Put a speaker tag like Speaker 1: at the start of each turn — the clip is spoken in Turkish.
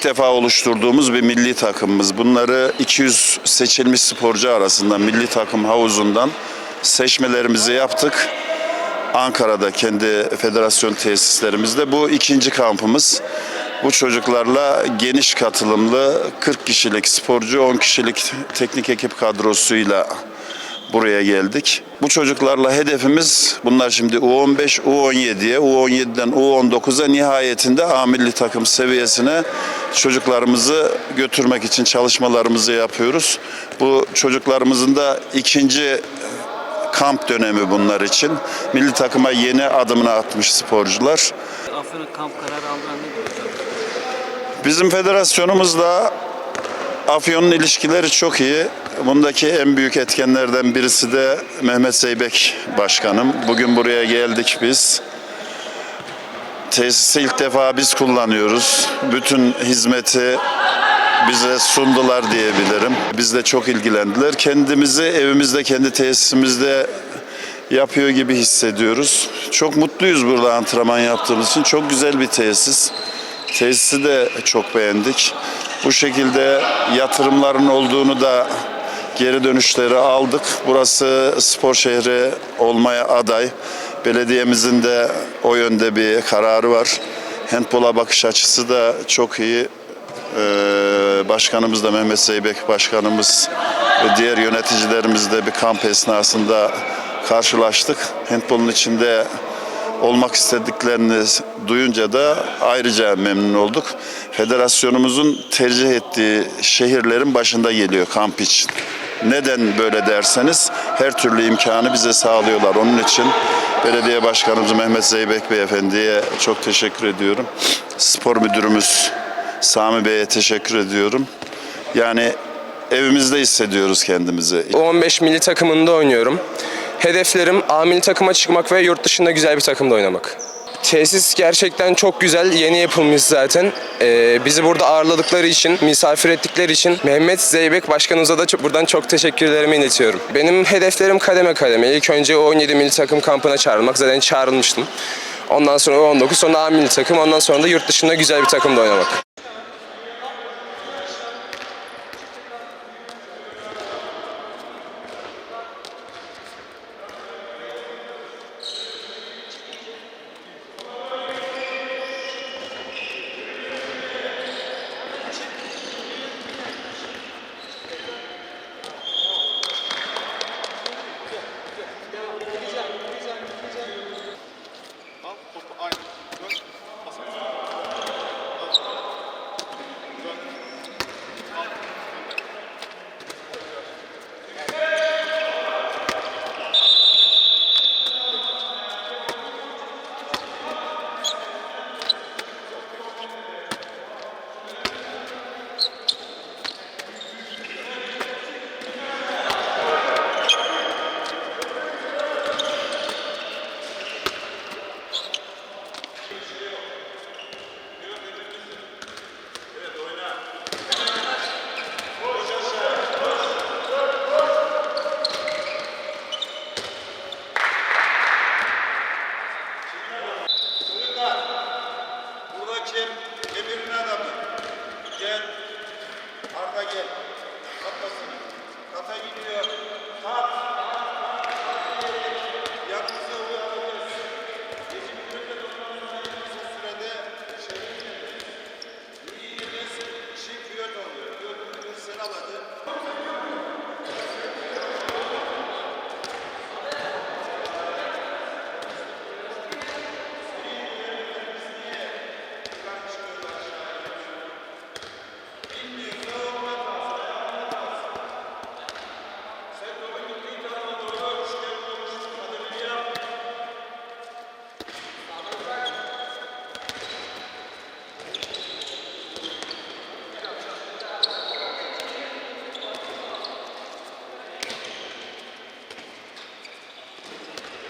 Speaker 1: ilk defa oluşturduğumuz bir milli takımımız. Bunları 200 seçilmiş sporcu arasından milli takım havuzundan seçmelerimizi yaptık. Ankara'da kendi federasyon tesislerimizde bu ikinci kampımız. Bu çocuklarla geniş katılımlı 40 kişilik sporcu, 10 kişilik teknik ekip kadrosuyla buraya geldik. Bu çocuklarla hedefimiz bunlar şimdi U15, U17'ye, U17'den U19'a nihayetinde A milli takım seviyesine çocuklarımızı götürmek için çalışmalarımızı yapıyoruz. Bu çocuklarımızın da ikinci kamp dönemi bunlar için. Milli takıma yeni adımını atmış sporcular.
Speaker 2: Afyon'a kamp kararı nedir hocam?
Speaker 1: Bizim federasyonumuzla Afyon'un ilişkileri çok iyi. Bundaki en büyük etkenlerden birisi de Mehmet Zeybek Başkanım. Bugün buraya geldik biz. Tesisi ilk defa biz kullanıyoruz. Bütün hizmeti bize sundular diyebilirim. Bizle çok ilgilendiler. Kendimizi evimizde, kendi tesisimizde yapıyor gibi hissediyoruz. Çok mutluyuz burada antrenman yaptığımız için. Çok güzel bir tesis. Tesisi de çok beğendik. Bu şekilde yatırımların olduğunu da geri dönüşleri aldık. Burası spor şehri olmaya aday. Belediyemizin de o yönde bir kararı var. Handbola bakış açısı da çok iyi. Ee, başkanımız da Mehmet Zeybek başkanımız ve diğer yöneticilerimiz de bir kamp esnasında karşılaştık. Handbolun içinde olmak istediklerini duyunca da ayrıca memnun olduk. Federasyonumuzun tercih ettiği şehirlerin başında geliyor kamp için. Neden böyle derseniz her türlü imkanı bize sağlıyorlar. Onun için belediye başkanımız Mehmet Zeybek Beyefendi'ye çok teşekkür ediyorum. Spor müdürümüz Sami Bey'e teşekkür ediyorum. Yani evimizde hissediyoruz kendimizi.
Speaker 3: U15 milli takımında oynuyorum. Hedeflerim A milli takıma çıkmak ve yurt dışında güzel bir takımda oynamak. Tesis gerçekten çok güzel, yeni yapılmış zaten. Ee, bizi burada ağırladıkları için, misafir ettikleri için Mehmet Zeybek Başkanımıza da çok, buradan çok teşekkürlerimi iletiyorum. Benim hedeflerim kademe kademe. İlk önce U17 milli takım kampına çağrılmak. Zaten çağrılmıştım. Ondan sonra U19, sonra A milli takım, ondan sonra da yurt dışında güzel bir takımda oynamak.
Speaker 4: Arda gel. Kapasını. Kata gidiyor. Kat.